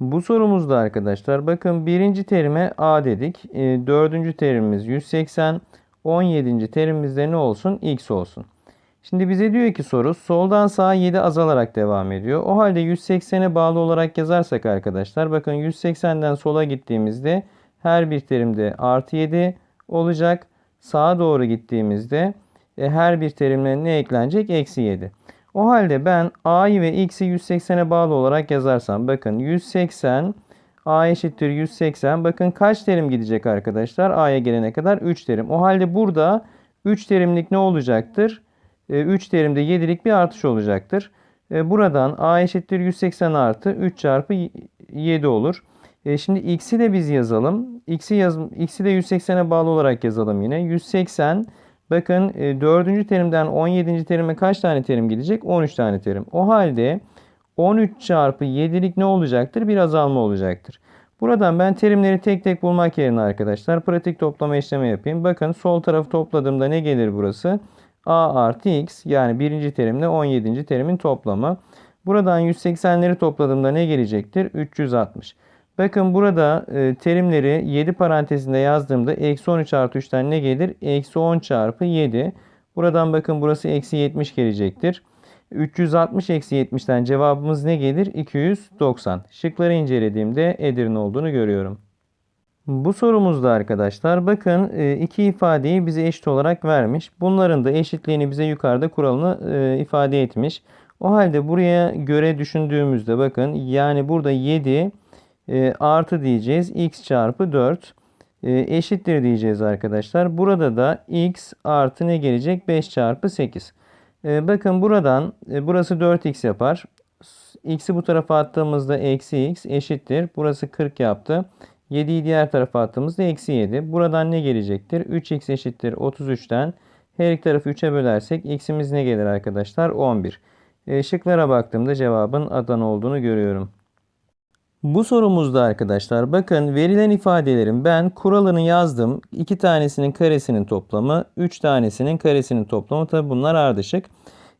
Bu sorumuzda arkadaşlar bakın birinci terime A dedik. E, dördüncü terimimiz 180. 17. terimimizde ne olsun? X olsun. Şimdi bize diyor ki soru soldan sağa 7 azalarak devam ediyor. O halde 180'e bağlı olarak yazarsak arkadaşlar bakın 180'den sola gittiğimizde her bir terimde artı 7 olacak. Sağa doğru gittiğimizde e, her bir terimle ne eklenecek? Eksi 7. O halde ben A'yı ve X'i 180'e bağlı olarak yazarsam bakın 180 A eşittir 180. Bakın kaç terim gidecek arkadaşlar? A'ya gelene kadar 3 terim. O halde burada 3 terimlik ne olacaktır? 3 e, terimde 7'lik bir artış olacaktır. E, buradan A eşittir 180 artı 3 çarpı 7 olur. E, şimdi x'i de biz yazalım. x'i yaz, x'i de 180'e bağlı olarak yazalım yine. 180 bakın 4. terimden 17. terime kaç tane terim gidecek? 13 tane terim. O halde 13 çarpı 7'lik ne olacaktır? Bir azalma olacaktır. Buradan ben terimleri tek tek bulmak yerine arkadaşlar pratik toplama işlemi yapayım. Bakın sol tarafı topladığımda ne gelir burası? A artı X yani birinci terimle 17. terimin toplamı. Buradan 180'leri topladığımda ne gelecektir? 360. Bakın burada e, terimleri 7 parantezinde yazdığımda eksi 13 artı 3'ten ne gelir? Eksi 10 çarpı 7. Buradan bakın burası eksi 70 gelecektir. 360 eksi 70'ten cevabımız ne gelir? 290. Şıkları incelediğimde Edirne olduğunu görüyorum. Bu sorumuzda arkadaşlar bakın e, iki ifadeyi bize eşit olarak vermiş. Bunların da eşitliğini bize yukarıda kuralını e, ifade etmiş. O halde buraya göre düşündüğümüzde bakın yani burada 7 e, artı diyeceğiz x çarpı 4 eşittir diyeceğiz arkadaşlar. Burada da x artı ne gelecek? 5 çarpı 8. Bakın buradan burası 4x yapar. X'i bu tarafa attığımızda eksi x eşittir. Burası 40 yaptı. 7'yi diğer tarafa attığımızda eksi 7. Buradan ne gelecektir? 3x eşittir 33'ten. Her iki tarafı 3'e bölersek x'imiz ne gelir arkadaşlar? 11. E, şıklara baktığımda cevabın Adana olduğunu görüyorum. Bu sorumuzda arkadaşlar bakın verilen ifadelerin ben kuralını yazdım. 2 tanesinin karesinin toplamı, 3 tanesinin karesinin toplamı. Tabi bunlar ardışık.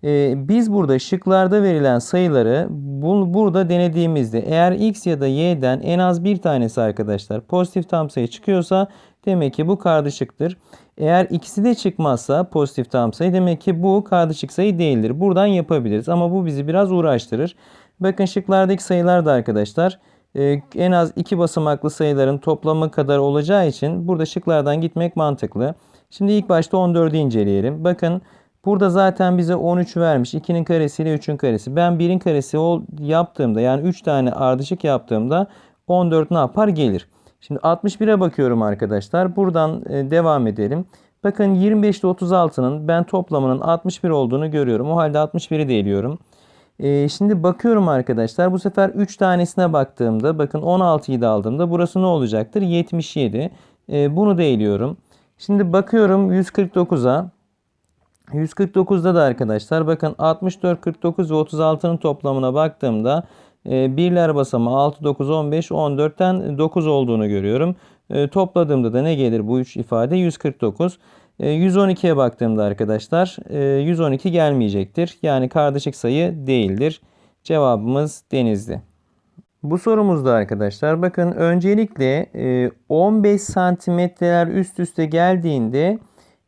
Ee, biz burada şıklarda verilen sayıları bu, burada denediğimizde eğer x ya da y'den en az bir tanesi arkadaşlar pozitif tam sayı çıkıyorsa demek ki bu kardeşiktır. Eğer ikisi de çıkmazsa pozitif tam sayı demek ki bu kardeşik sayı değildir. Buradan yapabiliriz ama bu bizi biraz uğraştırır. Bakın şıklardaki sayılar da arkadaşlar e, en az iki basamaklı sayıların toplamı kadar olacağı için burada şıklardan gitmek mantıklı. Şimdi ilk başta 14'ü inceleyelim. Bakın Burada zaten bize 13 vermiş. 2'nin karesi ile 3'ün karesi. Ben 1'in karesi yaptığımda yani 3 tane ardışık yaptığımda 14 ne yapar? Gelir. Şimdi 61'e bakıyorum arkadaşlar. Buradan e, devam edelim. Bakın 25 ile 36'nın ben toplamının 61 olduğunu görüyorum. O halde 61'i de eliyorum. E, şimdi bakıyorum arkadaşlar. Bu sefer 3 tanesine baktığımda bakın 16'yı da aldığımda burası ne olacaktır? 77. E, bunu da eliyorum. Şimdi bakıyorum 149'a. 149'da da arkadaşlar bakın 64, 49 ve 36'nın toplamına baktığımda e, birler basamağı 6, 9, 15, 14'ten 9 olduğunu görüyorum. E, topladığımda da ne gelir bu üç ifade? 149. E, 112'ye baktığımda arkadaşlar e, 112 gelmeyecektir. Yani kardeşik sayı değildir. Cevabımız denizli. Bu sorumuzda arkadaşlar bakın öncelikle e, 15 santimetreler üst üste geldiğinde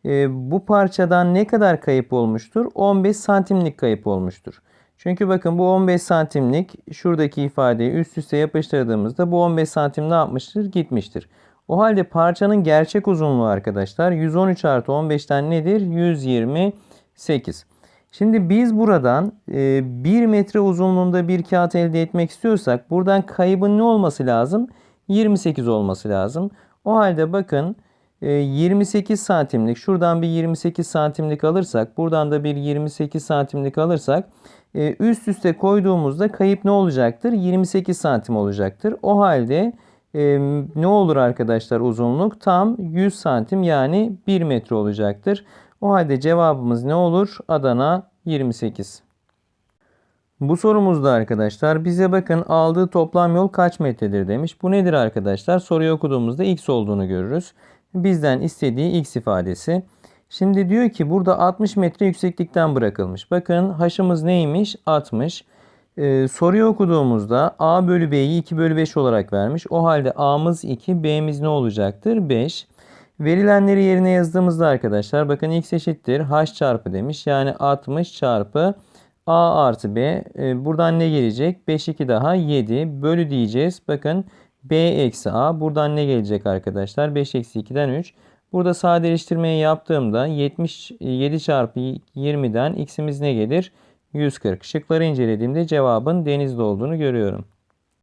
e, bu parçadan ne kadar kayıp olmuştur? 15 santimlik kayıp olmuştur. Çünkü bakın bu 15 santimlik şuradaki ifadeyi üst üste yapıştırdığımızda bu 15 santim ne yapmıştır? Gitmiştir. O halde parçanın gerçek uzunluğu arkadaşlar 113 artı 15'ten nedir? 128. Şimdi biz buradan 1 e, metre uzunluğunda bir kağıt elde etmek istiyorsak buradan kaybın ne olması lazım? 28 olması lazım. O halde bakın 28 ee, santimlik şuradan bir 28 santimlik alırsak buradan da bir 28 santimlik alırsak e, üst üste koyduğumuzda kayıp ne olacaktır? 28 santim olacaktır. O halde e, ne olur arkadaşlar uzunluk? Tam 100 santim yani 1 metre olacaktır. O halde cevabımız ne olur? Adana 28. Bu sorumuzda arkadaşlar bize bakın aldığı toplam yol kaç metredir demiş. Bu nedir arkadaşlar? Soruyu okuduğumuzda x olduğunu görürüz bizden istediği x ifadesi. Şimdi diyor ki burada 60 metre yükseklikten bırakılmış. Bakın haşımız neymiş? 60. Ee, soruyu okuduğumuzda A bölü B'yi 2 bölü 5 olarak vermiş. O halde A'mız 2, B'miz ne olacaktır? 5. Verilenleri yerine yazdığımızda arkadaşlar bakın x eşittir h çarpı demiş. Yani 60 çarpı a artı b. Ee, buradan ne gelecek? 5 2 daha 7 bölü diyeceğiz. Bakın b eksi a. Buradan ne gelecek arkadaşlar? 5 eksi 2'den 3. Burada sadeleştirmeyi yaptığımda 77 çarpı 20'den x'imiz ne gelir? 140. Şıkları incelediğimde cevabın denizde olduğunu görüyorum.